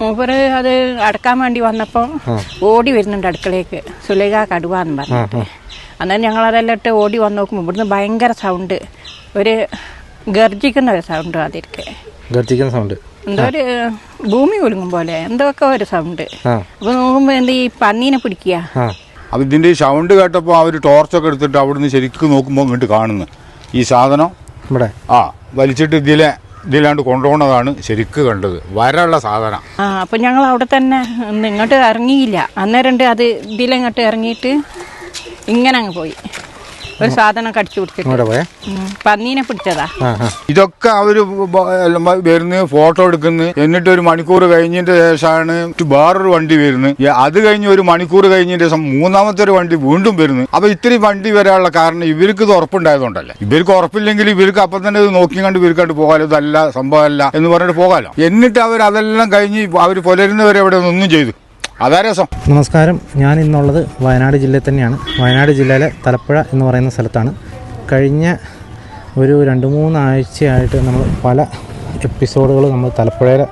മൂപ്പര് അത് അടക്കാൻ വേണ്ടി വന്നപ്പോൾ ഓടി വരുന്നുണ്ട് അടുക്കളയ്ക്ക് സുലേഖ കടുവ എന്ന് പറഞ്ഞിട്ട്. അന്നേരം ഞങ്ങൾ അതെല്ലാം ഇട്ട് ഓടി വന്ന് നോക്കുമ്പോൾ ഇവിടുന്ന് ഭയങ്കര സൗണ്ട് ഒരു ഗർജിക്കുന്ന ഒരു സൗണ്ട് അതിരിക്കെ. ഗർജിക്കുന്ന സൗണ്ട് എന്തോ ഒരു ഭൂമി കുലുങ്ങും പോലെ. എന്തൊക്കെ ഒരു സൗണ്ട് അപ്പൊ നോക്കുമ്പോ എന്ത് ഈ പന്നീനെ പിടിക്കുക? അത് ഇതിന്റെ ഈ സൗണ്ട് കേട്ടപ്പോൾ അവർ ടോർച്ചൊക്കെ എടുത്തിട്ട് അവിടുന്ന് ശരിക്കും നോക്കുമ്പോൾ ഇങ്ങോട്ട് കാണുന്നു. ഈ സാധനം ഇവിടെ. ആ വലിച്ചിട്ട് ഇതിലെ ഇതിലാണ്ട് കൊണ്ടുപോകുന്നതാണ് ശരിക്ക് കണ്ടത്. വരള്ള സാധനം. അപ്പം ഞങ്ങൾ അവിടെ തന്നെ ഇങ്ങോട്ട് ഇറങ്ങിയില്ല. അന്നേരം അത് ഇതിലങ്ങോട്ട് ഇറങ്ങിയിട്ട് ഇങ്ങനെ അങ്ങ് പോയി. ഒരു സാധനം കടിച്ചു പോയേ? പന്നീനെ പിടിച്ചതാ. ഇതൊക്കെ അവർ വരുന്ന ഫോട്ടോ എടുക്കുന്നു. എന്നിട്ട് ഒരു മണിക്കൂർ കഴിഞ്ഞതിന്റെ ശേഷമാണ് വേറൊരു വണ്ടി വരുന്നത് അത് കഴിഞ്ഞ് ഒരു മണിക്കൂർ കഴിഞ്ഞതിന്റെ ശേഷം മൂന്നാമത്തെ ഒരു വണ്ടി വീണ്ടും വരുന്നു. അപ്പൊ ഇത്തിരി വണ്ടി വരാനുള്ള കാരണം ഇവർക്ക് ഇത് ഉറപ്പുണ്ടായതുകൊണ്ടല്ലേ? ഇവർക്ക് ഉറപ്പില്ലെങ്കിൽ ഇവർക്ക് അപ്പം തന്നെ ഇത് നോക്കി കണ്ട് ഇവർക്കണ്ട് പോകാലോ? ഇതല്ല സംഭവമല്ല എന്ന് പറഞ്ഞിട്ട് പോകാലോ? എന്നിട്ട് അവർ അതെല്ലാം കഴിഞ്ഞ് അവർ പുലരുന്നവരെ അവിടെ ഒന്നും ചെയ്തു. അതാ രസം. നമസ്കാരം. ഞാൻ ഇന്നുള്ളത് വയനാട് ജില്ലയിൽ തന്നെയാണ്. വയനാട് ജില്ലയിലെ തലപ്പുഴ എന്ന് പറയുന്ന സ്ഥലത്താണ്. കഴിഞ്ഞ ഒരു രണ്ട് മൂന്നാഴ്ചയായിട്ട് നമ്മൾ പല എപ്പിസോഡുകൾ നമ്മൾ തലപ്പുഴയിലെ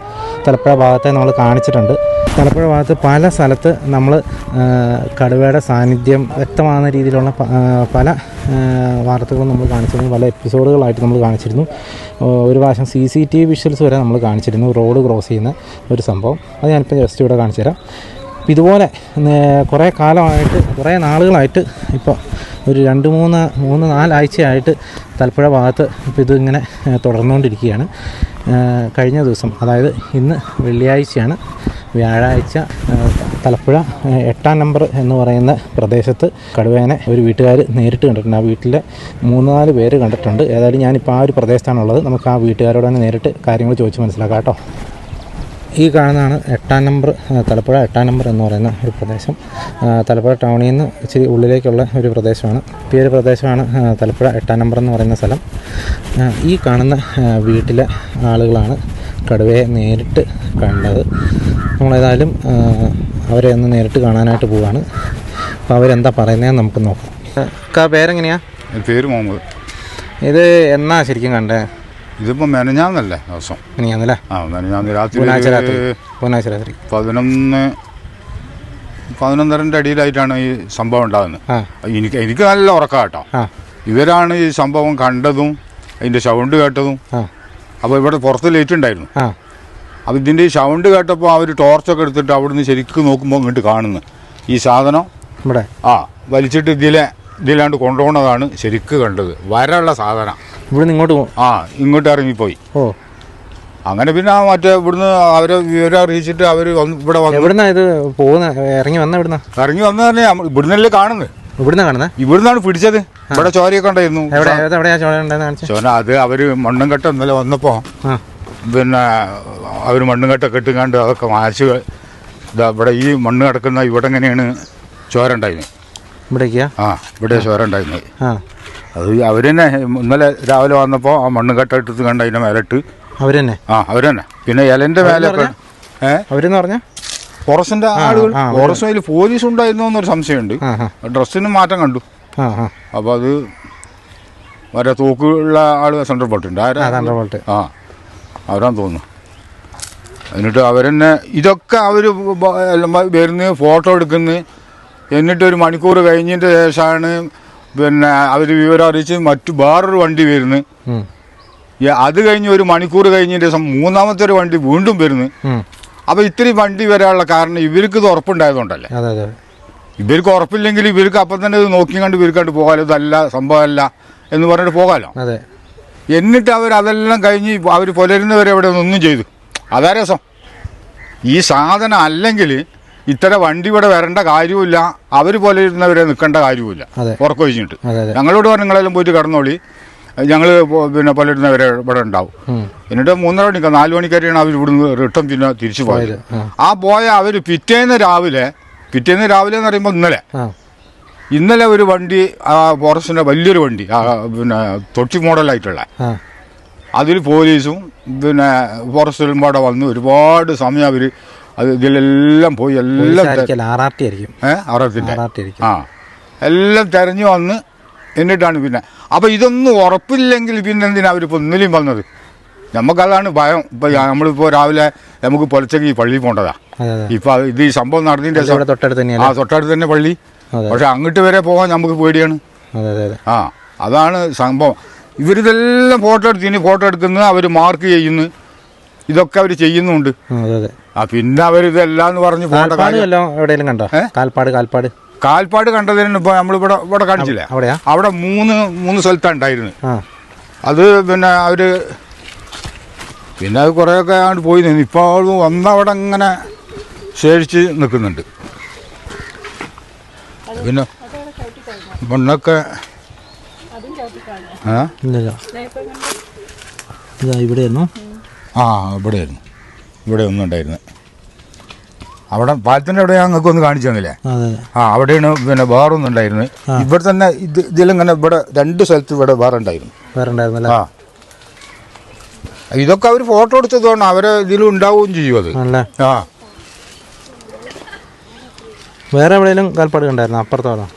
തലപ്പുഴ ഭാഗത്തെ നമ്മൾ കാണിച്ചിട്ടുണ്ട്. തലപ്പുഴ ഭാഗത്ത് പല സ്ഥലത്ത് നമ്മൾ കടുവയുടെ സാന്നിധ്യം വ്യക്തമാകുന്ന രീതിയിലുള്ള പല വാർത്തകളും നമ്മൾ കാണിച്ചിരുന്നു. പല എപ്പിസോഡുകളായിട്ട് നമ്മൾ കാണിച്ചിരുന്നു. ഒരു പ്രാവശ്യം C C T V visuals വരെ നമ്മൾ കാണിച്ചിരുന്നു റോഡ് ക്രോസ് ചെയ്യുന്ന ഒരു സംഭവം. അത് ഞാനിപ്പോൾ ജസ്റ്റ് ഇവിടെ കാണിച്ചു തരാം അപ്പോൾ ഇതുപോലെ കുറേ കാലമായിട്ട് കുറേ നാളുകളായിട്ട് ഇപ്പോൾ ഒരു രണ്ട് മൂന്ന് മൂന്ന് നാലാഴ്ചയായിട്ട് തലപ്പുഴ ഭാഗത്ത് ഇപ്പോൾ ഇതിങ്ങനെ തുടർന്നുകൊണ്ടിരിക്കുകയാണ്. കഴിഞ്ഞ ദിവസം അതായത് ഇന്ന് വെള്ളിയാഴ്ചയാണ് വ്യാഴാഴ്ച തലപ്പുഴ എട്ടാം നമ്പർ എന്ന് പറയുന്ന പ്രദേശത്ത് കടുവേനെ ഒരു വീട്ടുകാർ നേരിട്ട് കണ്ടിട്ടുണ്ട്. ആ വീട്ടിലെ മൂന്ന് നാല് പേര് കണ്ടിട്ടുണ്ട്. ഏതായാലും ഞാനിപ്പോൾ ആ ഒരു പ്രദേശത്താണുള്ളത്. നമുക്ക് ആ വീട്ടുകാരോട് തന്നെ നേരിട്ട് കാര്യങ്ങൾ ചോദിച്ച് മനസ്സിലാക്കാം കേട്ടോ. ഈ കാണുന്നതാണ് എട്ടാം നമ്പർ തലപ്പുഴ എട്ടാം നമ്പർ എന്ന് പറയുന്ന ഒരു പ്രദേശം. തലപ്പുഴ ടൗണിൽ നിന്ന് ഇച്ചിരി ഉള്ളിലേക്കുള്ള ഒരു പ്രദേശമാണ്. ഈ ഒരു പ്രദേശമാണ് തലപ്പുഴ എട്ടാം നമ്പർ എന്ന് പറയുന്ന സ്ഥലം. ഈ കാണുന്ന വീട്ടിലെ ആളുകളാണ് കടുവയെ നേരിട്ട് കണ്ടത്. നമ്മളേതായാലും അവരെ ഒന്ന് നേരിട്ട് കാണാനായിട്ട് പോവുകയാണ് അപ്പോൾ അവരെന്താ പറയുന്നതെന്ന് നമുക്ക് നോക്കാം. പേരെങ്ങനെയാ? പേര് മുഹമ്മദ്. ഇത് എന്നാ ശരിക്കും കണ്ടേ? ഇതിപ്പോ മെനഞ്ഞാന്നല്ലേ ദിവസം? ഇനിയാന്നല്ലേ ആ മെനഞ്ഞാന്ന് രാത്രി ബുധനാഴ്ച രാത്രി ബുധനാഴ്ച രാത്രി. പതിനൊന്ന് പതിനൊന്നരന്റെ അടിയിലായിട്ടാണ് ഈ സംഭവം ഉണ്ടാകുന്നത്. എനിക്ക് എനിക്ക് നല്ല ഉറക്കം കേട്ടോ. ഇവരാണ് ഈ സംഭവം കണ്ടതും അതിന്റെ സൗണ്ട് കേട്ടതും. അപ്പോൾ ഇവിടെ പുറത്ത് ലേറ്റ് ഉണ്ടായിരുന്നു. അപ്പോൾ ഇതിന്റെ ഈ സൗണ്ട് കേട്ടപ്പോൾ അവർ ടോർച്ചൊക്കെ എടുത്തിട്ട് അവിടുന്ന് ശരിക്കും നോക്കുമ്പോൾ ഇങ്ങോട്ട് കാണുന്നു. ഈ സാധനം ഇവിടെ. ആ വലിച്ചിട്ട് ഇതിലെ ഇതിലാണ്ട് കൊണ്ടുപോകുന്നതാണ് ശരിക്ക് കണ്ടത്. വരള്ള സാധനം. ഇവിടുന്ന് ഇങ്ങോട്ട് പോകും ആ ഇങ്ങോട്ട് ഇറങ്ങിപ്പോയി. ഓ. അങ്ങനെ പിന്നെ ആ മറ്റേ ഇവിടുന്ന് അവരെ വിവരം അറിയിച്ചിട്ട് അവർ ഇവിടെ വന്നു എവിടുന്നാ ഇത് പോകുന്ന? ഇറങ്ങി വന്ന ഇവിടുന്ന ഇറങ്ങി വന്നു തന്നെ ഇവിടുന്നല്ലേ കാണുന്നത്. ഇവിടുന്ന കാണുന്നത്? ഇവിടുന്നാണ് പിടിച്ചത്. ഇവിടെ ചോരയൊക്കെ ഉണ്ടായിരുന്നു. ചോര അത് അവർ മണ്ണും കെട്ട ഇന്നലെ വന്നപ്പോ പിന്നെ അവർ മണ്ണും കെട്ടൊക്കെ ഇട്ടുകാണ്ട് അതൊക്കെ മാച്ച് ഇതാ ഇവിടെ ഈ മണ്ണ് കിടക്കുന്ന ഇവിടെ എങ്ങനെയാണ് ചോര ഉണ്ടായിരുന്നത് ഇവിടേക്കാ? ആ ഇവിടെ ചോര ഉണ്ടായിരുന്നത് ആ. അത് അവർ തന്നെ ഇന്നലെ രാവിലെ വന്നപ്പോൾ ആ മണ്ണ് കെട്ട കണ്ട അതിന്റെ മേലിട്ട്. അവരന്നെ? തന്നെ ആ അവർ തന്നെ പിന്നെ ഇലന്റെ മേലെ ഏ? അവരെന്ന് പറഞ്ഞ? ഫോറസ്റ്റിന്റെ ആളുകൾ ഫോറസ്റ്റ് അതിൽ പോലീസ് ഉണ്ടായിരുന്നു എന്നൊരു സംശയമുണ്ട്. ഡ്രസ്സിന് മാറ്റം കണ്ടു. അപ്പോൾ അത് വരെ തൂക്കുള്ള ആൾ സെൻട്രൽ പോയിട്ടുണ്ട് ആരാ? തണ്ടർബോൾട്ട് ആ അവരാന്ന് തോന്നുന്നു. എന്നിട്ട് അവരെന്നെ ഇതൊക്കെ അവർ വരുന്ന ഫോട്ടോ എടുക്കുന്നു എന്നിട്ട് ഒരു മണിക്കൂർ കഴിഞ്ഞതിന്റെ ശേഷമാണ് പിന്നെ അവർ വിവരം അറിയിച്ച് മറ്റു വേറൊരു വണ്ടി വരുന്നു. അത് കഴിഞ്ഞ് ഒരു മണിക്കൂർ കഴിഞ്ഞതിന്റെ ശേഷം മൂന്നാമത്തെ ഒരു വണ്ടി വീണ്ടും വരുന്നു. അപ്പൊ അപ്പോൾ ഇത്തിരി വണ്ടി വരാനുള്ള കാരണം ഇവർക്ക് ഇത് ഉറപ്പുണ്ടായതുകൊണ്ടല്ലേ? ഇവർക്ക് ഉറപ്പില്ലെങ്കിൽ ഇവർക്ക് അപ്പം തന്നെ ഇത് നോക്കി കണ്ട് ഇവർക്കണ്ട് പോകാലോ ഇതല്ല സംഭവമല്ല എന്ന് പറഞ്ഞിട്ട് പോകാലോ? എന്നിട്ട് അവർ അതെല്ലാം കഴിഞ്ഞ് അവർ പുലരുന്നവരെ അവിടെ ഒന്നും ചെയ്തു. അതാ രസം. ഈ സാധനം അല്ലെങ്കിൽ ഇത്തരം വണ്ടി ഇവിടെ വരേണ്ട കാര്യമില്ല അവർ പോലെ ഇരുന്നവരെ നിൽക്കേണ്ട കാര്യമില്ല. ഉറക്കം ഞങ്ങളോട് പറഞ്ഞു നിങ്ങളെല്ലാം പോയിട്ട് കടന്നോളി. ഞങ്ങൾ പിന്നെ പുലരുന്നവരെ ഇവിടെ ഉണ്ടാവും. എന്നിട്ട് മൂന്നര മണിക്ക് നാല് മണിക്കാരെയാണ് അവർ ഇവിടുന്ന് റിട്ടേൺ പിന്നെ തിരിച്ചു പോയത്. ആ. പോയ അവർ പിറ്റേന്ന് രാവിലെ പിറ്റേന്ന് രാവിലെ എന്ന് പറയുമ്പോൾ ഇന്നലെ. ഇന്നലെ ഒരു വണ്ടി ആ ഫോറസ്റ്റിന്റെ വലിയൊരു വണ്ടി ആ പിന്നെ തൊട്ടി മോഡലായിട്ടുള്ള. അതിൽ പോലീസും പിന്നെ ഫോറസ്റ്റിലും കൂടെ വന്ന് ഒരുപാട് സമയം അവർ അത് ഇതിലെല്ലാം പോയി എല്ലാം ആർ ആർ ടി ആയിരിക്കും. ഏ? ആർ ആർ ടി ആ. എല്ലാം തെരഞ്ഞു വന്ന് എന്നിട്ടാണ് പിന്നെ. അപ്പോൾ ഇതൊന്നും ഉറപ്പില്ലെങ്കിൽ പിന്നെ എന്തിനാ അവരിപ്പോൾ ഒന്നിലും വന്നത്? നമുക്കതാണ് ഭയം. ഇപ്പൊ നമ്മളിപ്പോ രാവിലെ നമുക്ക് പൊലച്ചക്ക് ഈ പള്ളിയിൽ പോകേണ്ടതാ ഇപ്പൊ അത് ഇത് ഈ സംഭവം നടന്നിന്റെ തൊട്ടടുത്ത് തൊട്ടടുത്ത് ആ തൊട്ടടുത്ത് തന്നെ പള്ളി. പക്ഷെ അങ്ങോട്ട് വരെ പോകാൻ നമുക്ക് പേടിയാണ്. ആ അതാണ് സംഭവം. ഇവരിതെല്ലാം ഫോട്ടോ എടുത്തിന് ഫോട്ടോ എടുക്കുന്നു അവർ മാർക്ക് ചെയ്യുന്നു. ഇതൊക്കെ അവർ ചെയ്യുന്നുണ്ട്. ആ, അതെ അതെ. ആ പിന്നെ അവർ ഇതെല്ലാം പറഞ്ഞു എവിടെയെങ്കിലും കണ്ടോ? കാൽപ്പാട് കാൽപ്പാട്. കാൽപ്പാട് കണ്ടതിന് ഇപ്പൊ നമ്മളിവിടെ ഇവിടെ കാണിച്ചില്ല? അവിടെയാ? അവിടെ മൂന്ന് മൂന്ന് സ്ഥലത്താണ് ഉണ്ടായിരുന്നു. അത് പിന്നെ അവർ പിന്നെ അത് കുറേയൊക്കെ അങ്ങോട്ട് പോയി നിന്ന്. ഇപ്പോൾ വന്നവിടെ ഇങ്ങനെ ശേഷിച്ച് നിൽക്കുന്നുണ്ട്. പിന്നെ മണ്ണൊക്കെ ആ? ഇല്ലല്ലോ. ഇതാ ഇവിടെയായിരുന്നു. ആ ഇവിടെയായിരുന്നു. ഇവിടെ ഒന്നും ഉണ്ടായിരുന്നു അവിടെ പാലത്തിന്റെ അവിടെ ഞങ്ങൾക്ക് ഒന്ന് കാണിച്ചു തന്നില്ലേ? ആ അവിടെയാണ് പിന്നെ വേറൊന്നും ഉണ്ടായിരുന്നു. ഇവിടെ തന്നെ ഇത് ഇതിലിങ്ങനെ ഇവിടെ രണ്ട് സ്ഥലത്ത് ഇവിടെ വേറെ ഉണ്ടായിരുന്നു വേറെ ഉണ്ടായിരുന്നല്ലേ ആ. ഇതൊക്കെ അവർ ഫോട്ടോ എടുത്തതുകൊണ്ട് അവരെ ഇതിലും ഉണ്ടാവുകയും ചെയ്യും അത്. ആ. വേറെ എവിടെയെങ്കിലും കാൽപ്പാട് കണ്ടായിരുന്നു?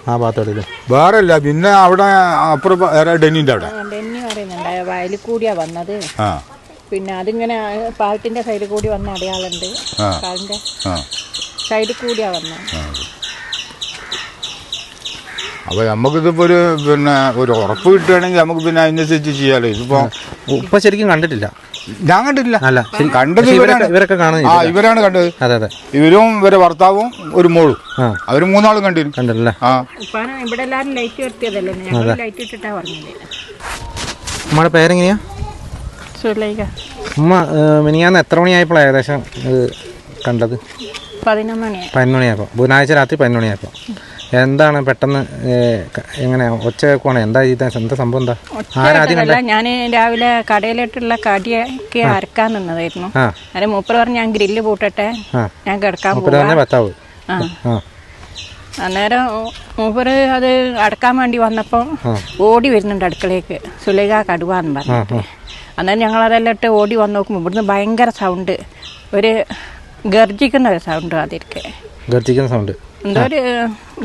ആ ഭാഗത്തോടെ വേറെ അല്ല പിന്നെ അവിടെ അപ്പുറം ഡെന്നിന്റെ ഡെന്നിന്റെ അവിടെ ഡെന്നി പറയുന്നുണ്ടായ? വയലിൽ കൂടിയാ വന്നത്. ആ. പിന്നെ അതിങ്ങനെ പാലത്തിന്റെ സൈഡിൽ കൂടി വന്ന അടയാളുണ്ട്. ആ. പാലിന്റെ ആ. സൈഡിൽ കൂടിയാ വന്ന. അപ്പോൾ നമുക്കിതിപ്പോൾ ഒരു പിന്നെ ഒരു ഉറപ്പ് കിട്ടുകയാണെങ്കിൽ നമുക്ക് പിന്നെ അതിനനുസരിച്ച് ചെയ്യാമല്ലോ ഇതിപ്പോൾ ഉപ്പ ശരിക്കും കണ്ടിട്ടില്ല. ഞാൻ കണ്ടിട്ടില്ല. അല്ല. കണ്ടത് ഇവരാണ്. ഇവരൊക്കെ ഇവരൊക്കെ ആ ഇവരാണ് കണ്ടത്. അതെ അതെ. ഇവരും ഇവരെ ഭർത്താവും ഒരു മോളും. അവർ അവർ മൂന്നാളും കണ്ടിരുന്നു. കണ്ടല്ലേ ആ. ഇവിടെ എല്ലാവരും ലൈറ്റ് വരുത്തിയതല്ലേ ലൈറ്റ് ഇട്ടിട്ടാ പറഞ്ഞത്. നമ്മുടെ പേരെങ്ങനെയാ? ഉമ്മ ഏഹ്, മിനിയാന്ന് എത്ര മണിയായപ്പോൾ ഏകദേശം ഇത് കണ്ടത്? പതിനൊന്ന് മണിയായി പതിനൊന്ന് മണിയായപ്പോൾ. ബുധനാഴ്ച രാത്രി പതിനൊന്ന് മണിയായപ്പോൾ. എന്താണ് പെട്ടെന്ന് എങ്ങനെ ഒച്ച കേൾക്കുവാണ് എന്താ ചെയ്ത എന്താ സംഭവം എന്താ? കണ്ടേ ഞാൻ രാവിലെ കടയിലിട്ടുള്ള കടിയൊക്കെ അരക്കാൻ നിന്നതായിരുന്നു. അതെ മൂപ്പര് മൂപ്പർ പറഞ്ഞ് ഞാൻ ഗ്രില്ല് പൂട്ടട്ടെ ഞാൻ കിടക്കാൻ ആ. അന്നേരം മൂപ്പര് അത് അടക്കാൻ വേണ്ടി വന്നപ്പോൾ ഓടി വരുന്നുണ്ട് അടുക്കളയ്ക്ക് സുലൈഖ കടുവാന്ന് പറഞ്ഞിട്ട്. അന്നേരം ഞങ്ങളതെല്ലാം ഇട്ട് ഓടി വന്ന് നോക്കുമ്പോൾ ഇവിടുന്ന് ഭയങ്കര സൗണ്ട് ഒരു ഗർജിക്കുന്ന ഒരു സൗണ്ട് അതിരിക്കെ ഗർജിക്കുന്ന സൗണ്ട് എന്തോ ഒരു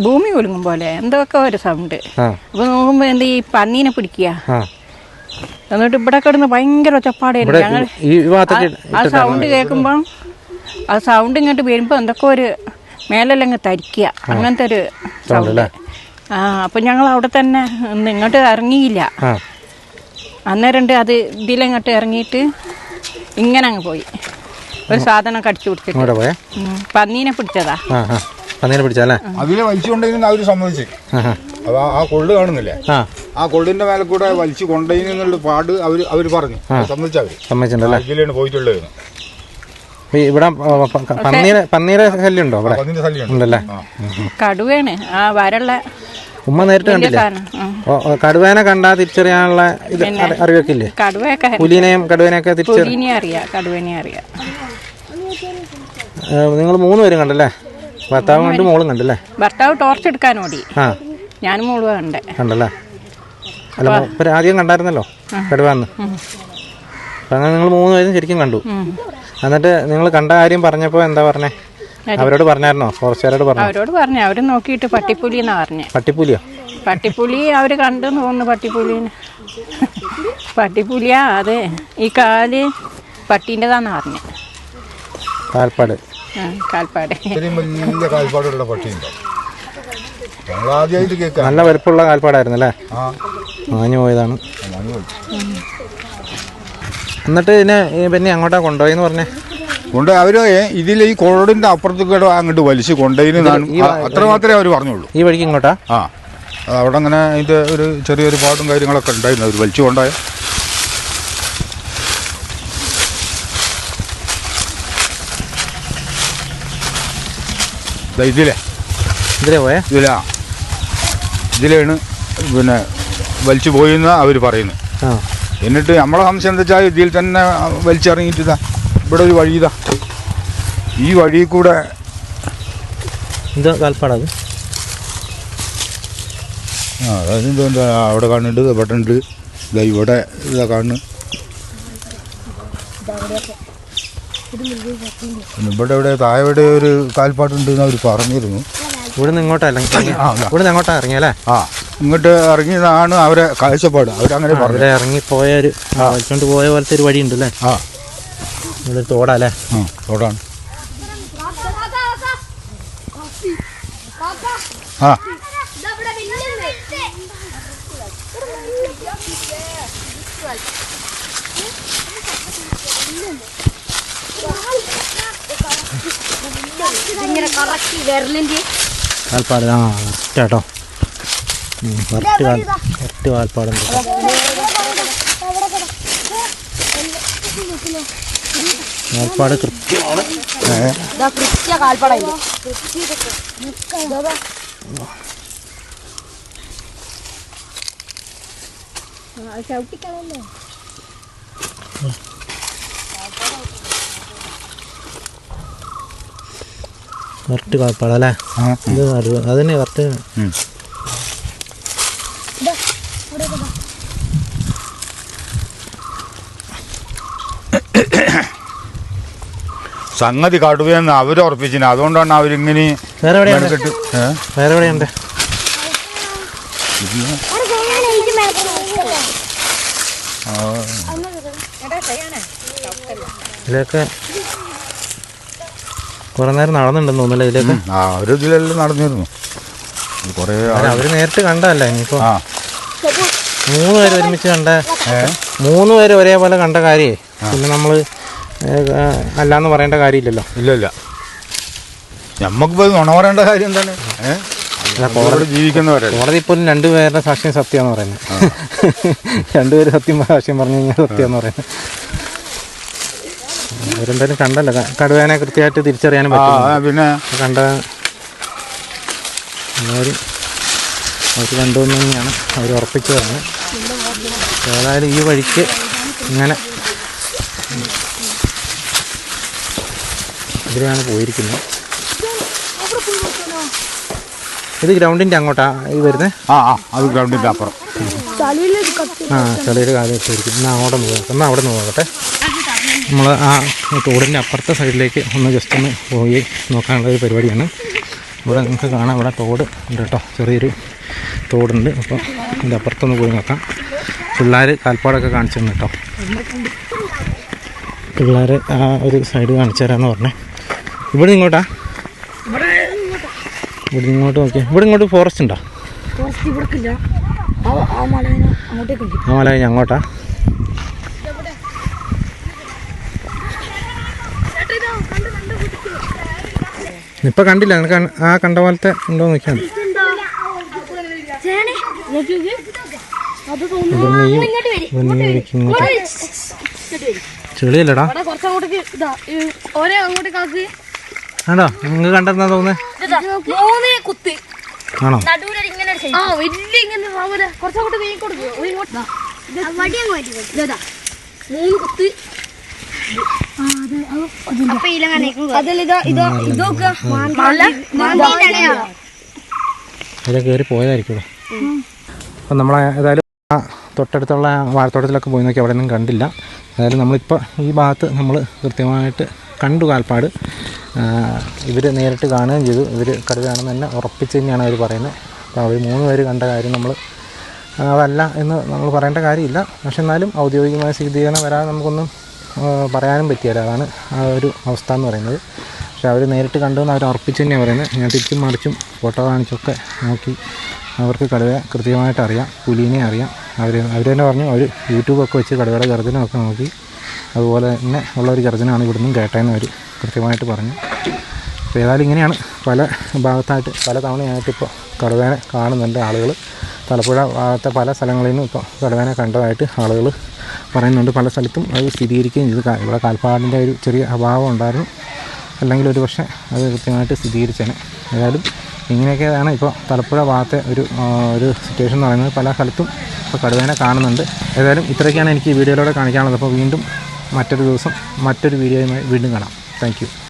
ഭൂമി കുലുങ്ങും പോലെ. എന്തൊക്കെ ഒരു സൗണ്ട് അപ്പൊ നോക്കുമ്പോ എന്ത് ഈ പന്നീനെ പിടിക്കുക എന്നിട്ട് ഇവിടെ കിടന്ന് ഭയങ്കര ഒച്ചപ്പാടായിരുന്നു ഞങ്ങൾ ആ സൗണ്ട് കേൾക്കുമ്പം ആ സൗണ്ട് ഇങ്ങോട്ട് വരുമ്പോൾ എന്തൊക്കെ ഒരു മേലെല്ലാം ഇങ്ങ് തരിക്കുക അങ്ങനത്തെ ഒരു സൗണ്ട് ആ അപ്പം ഞങ്ങൾ അവിടെ തന്നെ ഇങ്ങോട്ട് ഇറങ്ങിയില്ല. ആ അന്നേരം ഉണ്ട് അത് ഇതിലങ്ങോട്ട് ഇറങ്ങിയിട്ട് ഇങ്ങനെ അങ്ങ് പോയി. ഒരു സാധനം കടിച്ചു പിടിച്ചിട്ട് പോയേ. പന്നീനെ പിടിച്ചതാ. പന്നീനെ പിടിച്ചല്ലേ അതിലെ വലിച്ചുകൊണ്ടിരുന്ന അവർ സമ്മതിച്ചു. ആ കൊള്ളു കാണുന്നില്ലേ? ആ. കൊള്ളിന്റെ മേലെ കൂടെ വലിച്ചു കൊണ്ടുള്ള പാട് അവർ അവർ പറഞ്ഞു. സമ്മതിച്ചവര്. സമ്മതിച്ചിട്ടുണ്ടല്ലേ? ഇതിലാണ് പോയിട്ടുള്ളത്. ഇവിടെ പന്നീരെ പന്നീരെ ശല്യം ഉണ്ടോ ഇവിടെ കടുവേണ്. കടുവയാണ് ആ വരള്ള ഉമ്മ നേരിട്ട് കണ്ടില്ല? കടുവേനെ കണ്ടാ തിരിച്ചറിയാനുള്ള ഇത് അറി- അറിവൊക്കെ ഇല്ലേ പുലിനെയും കടുവേനെയൊക്കെ അറിയാം കടുവനെ അറിയാം. നിങ്ങൾ മൂന്ന് പേരും കണ്ടല്ലേ? ഭർത്താവ് കണ്ട് മോളും കണ്ടല്ലേ? ഭർത്താവ് ടോർച്ച് എടുക്കാൻ ഓടി. ആ. ഞാൻ മോളും കണ്ടേ. കണ്ടല്ലേ? അല്ല ഇപ്പം ആദ്യം കണ്ടായിരുന്നല്ലോ കടുവാന്ന്. അങ്ങനെ നിങ്ങൾ മൂന്ന് പേരും ശരിക്കും കണ്ടു. എന്നിട്ട് നിങ്ങൾ കണ്ട കാര്യം പറഞ്ഞപ്പോൾ എന്താ പറഞ്ഞേ? അവരോട് പറഞ്ഞായിരുന്നോ? ഫോറസ്റ്റുകാരോട് പറഞ്ഞു? അവരോട് പറഞ്ഞു. അവർ നോക്കിയിട്ട് പട്ടിപ്പുലി എന്നാ പറഞ്ഞേ. പട്ടിപ്പുലിയോ? പട്ടിപ്പുലി അവർ കണ്ടു തോന്നുന്നു പട്ടിപ്പുലിനെ. പട്ടിപ്പുലിയാ അതെ ഈ കാൽ പട്ടീന്റെതാന്ന് പറഞ്ഞു. കാൽപ്പാട്. കാൽപ്പാട്. ഇത്രയും വലിയ കാൽപ്പാടുള്ള പട്ടിയുണ്ടോ? നല്ല വലുപ്പമുള്ള കാൽപ്പാടായിരുന്നു അല്ലേ? ആ. മാഞ്ഞു പോയതാണ്. എന്നിട്ട് ഇതിനെ പിന്നെ അങ്ങോട്ടാ കൊണ്ടുപോയെന്ന് പറഞ്ഞേ? കൊണ്ട് അവർ ഇതിൽ ഈ കൊഴടിന്റെ അപ്പുറത്തേക്ക് അങ്ങോട്ട് വലിച്ചു കൊണ്ടതിന് അത്ര മാത്രമേ അവർ പറഞ്ഞുള്ളൂ. ഈ വഴിക്ക് ഇങ്ങോട്ടാ? ആ. അവിടെ അങ്ങനെ അതിന്റെ ഒരു ചെറിയൊരു പാടും കാര്യങ്ങളൊക്കെ ഉണ്ടായിരുന്നു. അവർ വലിച്ചു കൊണ്ടായ ഇതിലെ. ഇതിലേ പോയേ? ഇതിലാ. ഇതിലാണ് പിന്നെ വലിച്ചു പോയിന്ന് അവർ പറയുന്നു എന്നിട്ട് നമ്മളെ സംശയം എന്താ വെച്ചാൽ ഇതിൽ തന്നെ വലിച്ചിറങ്ങിയിട്ട് ഇവിടെ ഒരു വഴി ഇതാ. ഈ വഴി കൂടെ എന്താ കാൽപ്പാടത് ആ അതായത് എന്താ അവിടെ കാണുന്നുണ്ട് ഇവിടെ ഉണ്ട്. ഇതാ ഇവിടെ ഇതാ കാണുന്നു. ഇവിടെ ഇവിടെ താഴെ ഇവിടെ ഒരു കാൽപ്പാട്ടുണ്ട് എന്ന് അവർ പറഞ്ഞിരുന്നു. ഇവിടെ നിന്ന്. ഇവിടുന്ന് അങ്ങോട്ടാ ഇറങ്ങിയല്ലേ ആ ഇങ്ങോട്ട് ഇറങ്ങിയതാണ് അവരെ കാഴ്ചപ്പാട്. അവരങ്ങനെ പറഞ്ഞു. ഇറങ്ങി ഇറങ്ങിപ്പോയ ഒരു പോയ പോലത്തെ ഒരു വഴി ഉണ്ട് അല്ലേ? ആ. ഇവിടെ ഒരു തോടല്ലേ? ആ തോടാണ്. ആ. കാൽപ്പാട് ആ കറക്റ്റ് കേട്ടോ. കറക്റ്റ് കാൽ കറക്റ്റ് കാൽപ്പാടുണ്ട് കാൽപ്പാട് കൃത്യമാണ് കറക്റ്റ് കാൽപ്പാട് അല്ലേ? ആ ഇത് നടുവ്. അത് തന്നെ കറക്റ്റ് സംഗതി കടുവയെന്ന് അവർ ഉറപ്പിച്ചിന് അതുകൊണ്ടാണ് അവരിങ്ങനെ മെനക്കെട്ട്? വേറെ എവിടെയുണ്ട്? ഇതിലൊക്കെ കുറെ നേരം നടന്നുണ്ടെന്ന് തോന്നുന്നില്ല ഇതിലൊക്കെ? ആ ഒരു ഇതിലെല്ലാം നടന്നിരുന്നു. കുറേ അവർ നേരിട്ട് കണ്ടല്ല ഇനിയിപ്പോ മൂന്ന് പേര് ഒരുമിച്ച് കണ്ട? മൂന്ന് പേര് ഒരേപോലെ കണ്ട കാര്യേ. പിന്നെ നമ്മൾ അല്ലാന്ന് പറയേണ്ട കാര്യമില്ലല്ലോ. ഇല്ലല്ല. ഇല്ല നമ്മക്കിപ്പോ ഇത് നുണ പറയേണ്ട കാര്യം എന്താണ്? കോടതി ജീവിക്കുന്നവരെ കോടതി പോലും രണ്ടുപേരുടെ സാക്ഷ്യം സത്യമാണെന്ന് പറയുന്നത്. രണ്ടുപേര് സത്യം സാക്ഷ്യം പറഞ്ഞു കഴിഞ്ഞാൽ സത്യമാന്ന് പറയുന്നത്. അവരെന്തായാലും കണ്ടല്ലോ കടുവേനെ കൃത്യമായിട്ട് തിരിച്ചറിയാനും പറ്റും പിന്നെ? കണ്ട അവർ അവർ തന്നെയാണ് അവർ ഉറപ്പിച്ചു പറഞ്ഞത് ഏതായാലും ഈ വഴിക്ക് ഇങ്ങനെ ഇതിലാണ് പോയിരിക്കുന്നത്. ഇത് ഗ്രൗണ്ടിന്റെ അങ്ങോട്ടാ ഈ വരുന്നത് ആ ആ അത് ഗ്രൗണ്ടിന്റെ അപ്പുറം. ആ ചളിയുടെ കാലം ഇട്ടിരിക്കും എന്നാൽ അങ്ങോട്ട് പോകാം. എന്നാൽ അവിടെ നിന്ന് പോകട്ടെ നമ്മൾ ആ തോടിന്റെ അപ്പുറത്തെ സൈഡിലേക്ക് ഒന്ന് ജസ്റ്റ് ഒന്ന് പോയി നോക്കാനുള്ള ഒരു പരിപാടിയാണ്. ഇവിടെ നിങ്ങൾക്ക് കാണാം. ഇവിടെ തോട് ഉണ്ട് കേട്ടോ. ചെറിയൊരു തോടുണ്ട്. അപ്പോൾ അതിന്റെ അപ്പുറത്തൊന്ന് പോയി നോക്കാം. പിള്ളേർ കാൽപ്പാടൊക്കെ കാണിച്ചു തന്നെ കേട്ടോ. പിള്ളേർ ആ ഒരു സൈഡ് കാണിച്ചു തരാമെന്ന് പറഞ്ഞേ. ഇവിടെ ഇങ്ങോട്ടാ. ഇവിടെ ഇങ്ങോട്ട് നോക്കിയാൽ ഇവിടെ ഇങ്ങോട്ട് ഫോറസ്റ്റ് ഉണ്ടോ? ആ മലേനെ അങ്ങോട്ട് കേറി ആ മല കഴിഞ്ഞ അങ്ങോട്ടാ. ഇപ്പൊ കണ്ടില്ല. നിനക്ക് ആ കണ്ട പോലത്തെ ഉണ്ടോ നോക്കിയാണ് ചെളിയല്ലടാ. ആണോ നിങ്ങൾ കണ്ടെന്നാ തോന്നുന്നത് കുത്ത്. ആണോ? ആ വലിയ ഇങ്ങനെ കുറച്ചങ്ങോട്ട് കൊടുക്കും. മൂന്ന് കുത്ത്. അതിലെ കയറി പോയതായിരിക്കും അപ്പം നമ്മൾ ഏതായാലും ആ തൊട്ടടുത്തുള്ള വാഴത്തോട്ടത്തിലൊക്കെ പോയി നോക്കി അവിടെ ഒന്നും കണ്ടില്ല. ഏതായാലും നമ്മളിപ്പോൾ ഈ ഭാഗത്ത് നമ്മൾ കൃത്യമായിട്ട് കണ്ടു കാൽപ്പാട്. ഇവർ നേരിട്ട് കാണുകയും ചെയ്തു. ഇവർ കടുവയാണെന്ന് തന്നെ ഉറപ്പിച്ച് തന്നെയാണ് അവർ പറയുന്നത്. അപ്പോൾ അവർ മൂന്ന് പേര് കണ്ട കാര്യം നമ്മൾ അതല്ല എന്ന് നമ്മൾ പറയേണ്ട കാര്യമില്ല. പക്ഷെ എന്നാലും ഔദ്യോഗികമായ സ്ഥിരീകരണം വരാതെ നമുക്കൊന്നും പറയാനും പറ്റിയല്ല. അതാണ് ആ ഒരു അവസ്ഥ എന്ന് പറയുന്നത്. പക്ഷെ അവർ നേരിട്ട് കണ്ടുവെന്ന് അവർ ഉറപ്പിച്ച് തന്നെയാണ് പറയുന്നത്. ഞാൻ തിരിച്ചും മറിച്ചും ഫോട്ടോ കാണിച്ചൊക്കെ നോക്കി അവർക്ക് കടുവ കൃത്യമായിട്ട് അറിയാം. പുലീനെ അറിയാം. അവർ അവർ തന്നെ പറഞ്ഞു. അവർ യൂട്യൂബൊക്കെ വെച്ച് കടുവയുടെ ഗർജനമൊക്കെ നോക്കി. അതുപോലെ തന്നെ ഉള്ള ഒരു ഗർജനമാണ് ഇവിടുന്ന് കേട്ടതെന്ന് അവർ കൃത്യമായിട്ട് പറഞ്ഞു. അപ്പോൾ ഏതായാലും ഇങ്ങനെയാണ് പല ഭാഗത്തായിട്ട് പല തവണയായിട്ട് ഇപ്പോൾ കടുവേനെ കാണുന്നുണ്ട് ആളുകൾ തലപ്പുഴ ഭാഗത്തെ പല സ്ഥലങ്ങളിൽ നിന്നും ഇപ്പോൾ കടുവേനെ കണ്ടതായിട്ട് ആളുകൾ പറയുന്നുണ്ട്. പല സ്ഥലത്തും അത് സ്ഥിരീകരിക്കുകയും ചെയ്തു. ഇവിടെ കാൽപ്പാടിന്റെ ഒരു ചെറിയ അഭാവം ഉണ്ടായിരുന്നു. അല്ലെങ്കിൽ ഒരു പക്ഷേ അത് കൃത്യമായിട്ട് സ്ഥിരീകരിച്ചേനെ. ഏതായാലും ഇങ്ങനെയൊക്കെയാണ് ഇപ്പോൾ തലപ്പുഴ ഭാഗത്തെ ഒരു ഒരു സിറ്റുവേഷൻ എന്ന് പറയുന്നത്. പല സ്ഥലത്തും ഇപ്പോൾ കടുവേനെ കാണുന്നുണ്ട്. ഏതായാലും ഇത്രയൊക്കെയാണ് എനിക്ക് ഈ വീഡിയോയിലൂടെ കാണിക്കാനുള്ളത്. അപ്പോൾ വീണ്ടും മറ്റൊരു ദിവസം മറ്റൊരു വീഡിയോയുമായി വീണ്ടും കാണാം. Thank you.